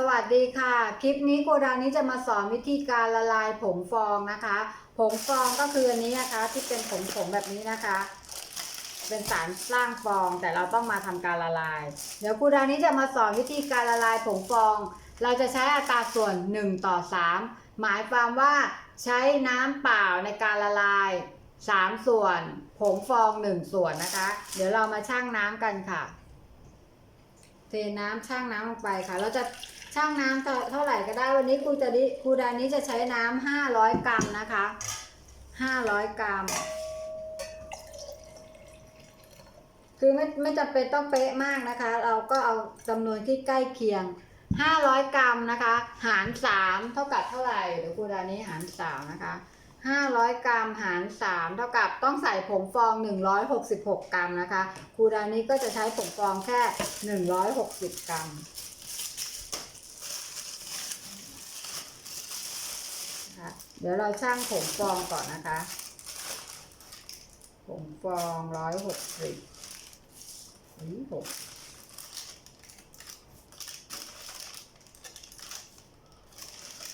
สวัสดีค่ะ คลิปนี้โกดังนี้จะมาสอนวิธีการละลายผงฟองนะคะ ผงฟองก็คืออันนี้นะคะ ที่เป็นผงผงๆแบบนี้นะคะ เป็นสารสร้างฟองแต่เราต้องมาทำการละลาย เดี๋ยวครูดานี้จะมาสอนวิธีการละลายผงฟอง เราจะใช้อัตราส่วน 1 ต่อ 3 หมายความว่าใช้น้ำเปล่าในการละลาย 3 ส่วน ผงฟอง 1 ส่วนนะคะ เดี๋ยวเรามาชั่งน้ำกันค่ะเทน้ำชั่งน้ำลงไปค่ะ เราจะ ชั่งน้ำเท่าเท่าไหร่ก็ได้วันนี้ครูจะดิครูดานี้จะใช้น้ำห้าร้อยกรัมนะคะห้าร้อยกรัม คือไม่ไม่จำเป็นต้องเป๊ะมากนะคะ เราก็เอาจำนวนที่ใกล้เคียง500กรัมนะคะ หาร3เท่ากับเท่าไหร่เดี๋ยวครูดานี้หาร3นะคะ500กรัมหาร3เท่ากับต้องใส่ผงฟอง166กสิบหกกรัมนะคะครูดานี้ก็จะใช้ผงฟองแค่160กรัมนะคะ เดี๋ยวเราชั่งผงฟองก่อนนะคะ ผงฟอง160อุ้ยหก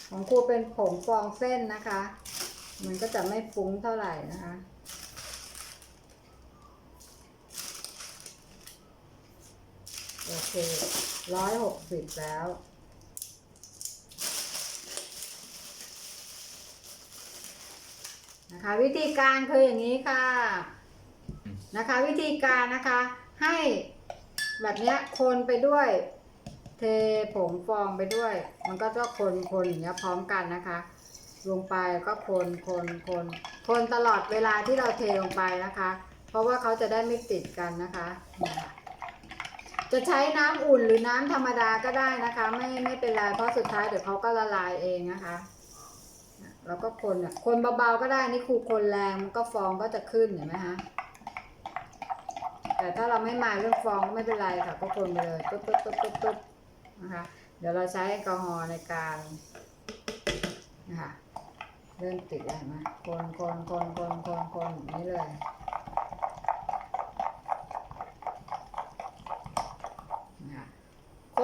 ของครูเป็นผงฟองเส้นนะคะ มันก็จะไม่ฟุ้งเท่าไหร่นะคะโอเคร้อยหกสิบแล้ว นะคะ วิธีการคืออย่างนี้ค่ะ นะคะ วิธีการนะคะให้แบบเนี้ยคนไปด้วย เทผงฟองไปด้วย มันก็จะคนคนอย่างเงี้ยพร้อมกันนะคะ ลงไปก็คนคนคนคนตลอดเวลาที่เราเทลงไปนะคะ เพราะว่าเขาจะได้ไม่ติดกันนะคะ จะใช้น้ำอุ่นหรือน้ำธรรมดาก็ได้นะคะ ไม่ไม่เป็นไรเพราะสุดท้ายเดี๋ยวเขาก็ละลายเองนะคะ แล้วก็คนอะคนเบาๆก็ได้นี่ครูคนแรงมันก็ฟองก็จะขึ้นเห็นไหมฮะแต่ถ้าเราไม่มาเรื่องฟองก็ไม่เป็นไรค่ะก็คนไปเลยตุ๊บตุ๊บตุ๊บตุ๊บตุ๊บนะคะเดี๋ยวเราใช้แอลกอฮอล์ในการนะคะเริ่มติดแล้วนไหมคนคนคนคนคนคนอย่างนี้เลยนะคะ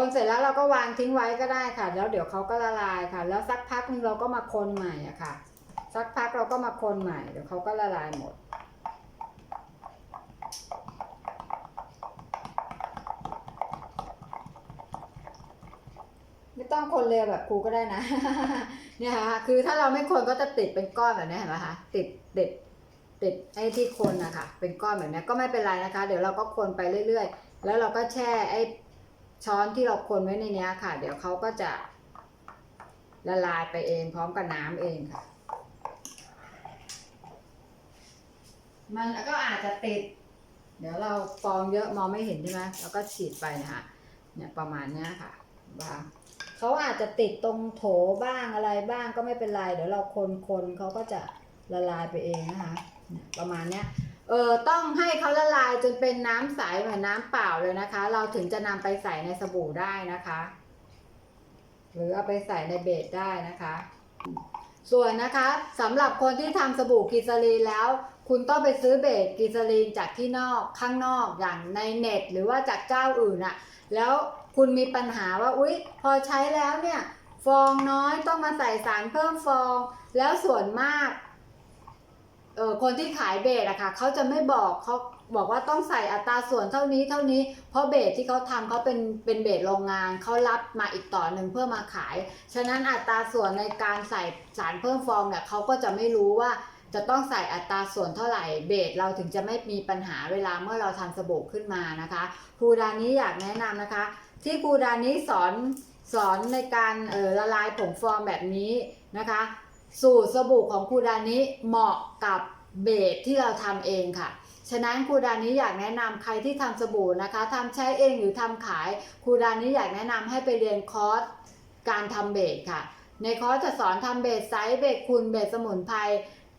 คนเสร็จแล้วเราก็วางทิ้งไว้ก็ได้ค่ะ แล้วเดี๋ยวเขาก็ละลายค่ะ แล้วสักพักนึงเราก็มาคนใหม่อะค่ะ สักพักเราก็มาคนใหม่เดี๋ยวเขาก็ละลายหมด ไม่ต้องคนเร็วแบบครูก็ได้นะเนี่ยค่ะคือถ้าเราไม่คนก็จะติดเป็นก้อนแบบนี้เห็นไหมคะติดติดติดไอ้ที่คนนะคะเป็นก้อนแบบนี้ก็ไม่เป็นไรนะคะ เดี๋ยวเราก็คนไปเรื่อย ๆ แล้วเราก็แช่ไอ้ ช้อนที่เราคนไว้ในนี้ค่ะ เดี๋ยวเขาก็จะละลายไปเองพร้อมกับน้ำเองค่ะ มันก็อาจจะติด เดี๋ยวเราฟองเยอะมองไม่เห็นใช่ไหมแล้วก็ฉีดไปนะคะเนี่ยประมาณนี้ค่ะบางเขาอาจจะติดตรงโถบ้างอะไรบ้างก็ไม่เป็นไร เดี๋ยวเราคนคนเขาก็จะละลายไปเองนะคะ ประมาณเนี้ย เออต้องให้เขาละลายจนเป็นน้ำใสเหมือนน้ำเปล่าเลยนะคะ เราถึงจะนำไปใส่ในสบู่ได้นะคะ หรือเอาไปใส่ในเบสได้นะคะ ส่วนนะคะสำหรับคนที่ทำสบู่กลีเซอรีนแล้ว คุณต้องไปซื้อเบสกลีเซอรีนจากที่นอกข้างนอกอย่างในเน็ต หรือว่าจากเจ้าอื่นอะแล้วคุณมีปัญหาว่าอุ๊ย พอใช้แล้วเนี่ย ฟองน้อยต้องมาใส่สารเพิ่มฟอง แล้วส่วนมาก ออคนที่ขายเบสอะค่ะเขาจะไม่บอกเขาบอกว่าต้องใส่อัตราส่วนเท่านี้เท่านี้ เพราะเบสที่เขาทำเขาเป็นเป็นเบสโรงงานเขารับมาอีกต่อหนึ่งเพื่อมาขาย ฉะนั้นอัตราส่วนในการใส่สารเพิ่มฟองเนี่ยเขาก็จะไม่รู้ว่าจะต้องใส่อัตราส่วนเท่าไหร่เบสเราถึงจะไม่มีปัญหาเวลาเมื่อเราทำสบู่ขึ้นมานะคะครูดานี้อยากแนะนำนะคะ ที่ครูดานี้สอนสอนในการเออละลายผงฟองแบบนี้นะคะ สูตรสบู่ของครูดานี้เหมาะกับ เบสที่เราทำเองค่ะฉะนั้นครูดานี้อยากแนะนำใครที่ทำสบู่นะคะทำใช้เองหรือทำขายครูดานี้อยากแนะนำให้ไปเรียนคอร์สการทำเบสค่ะ ในคอร์สจะสอนทำเบสไซส์เบสคุณเบสสมุนไพร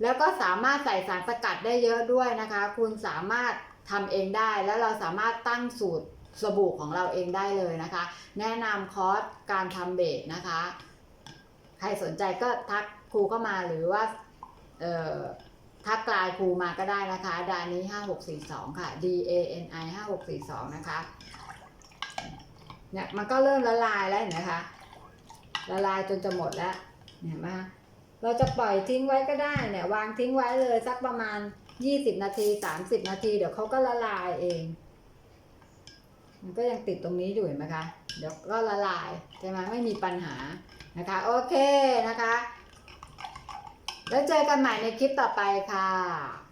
แล้วก็สามารถใส่สารสกัดได้เยอะด้วยนะคะ คุณสามารถทำเองได้แล้วเราสามารถตั้งสูตรสบู่ของเราเองได้เลยนะคะ แนะนำคอร์สการทำเบสนะคะ ใครสนใจก็ทักครูเข้ามาหรือว่าเอ่อ ทักกลายครูมาก็ได้นะคะดานี้5642 ค่ะ D A N I 5642 นะคะ เนี่ยมันก็เริ่มละลายแล้วเห็นไหมคะ ละลายจนจะหมดแล้ว เห็นไหมเราจะปล่อยทิ้งไว้ก็ได้เนี่ยวางทิ้งไว้เลยสักประมาณ 20 นาที 30 นาที เดี๋ยวเขาก็ละลายเอง มันก็ยังติดตรงนี้อยู่เห็นไหมคะ เดี๋ยวก็ละลายใช่ไหมไม่มีปัญหานะคะ โอเคนะคะ แล้วเจอกันใหม่ในคลิปต่อไปค่ะ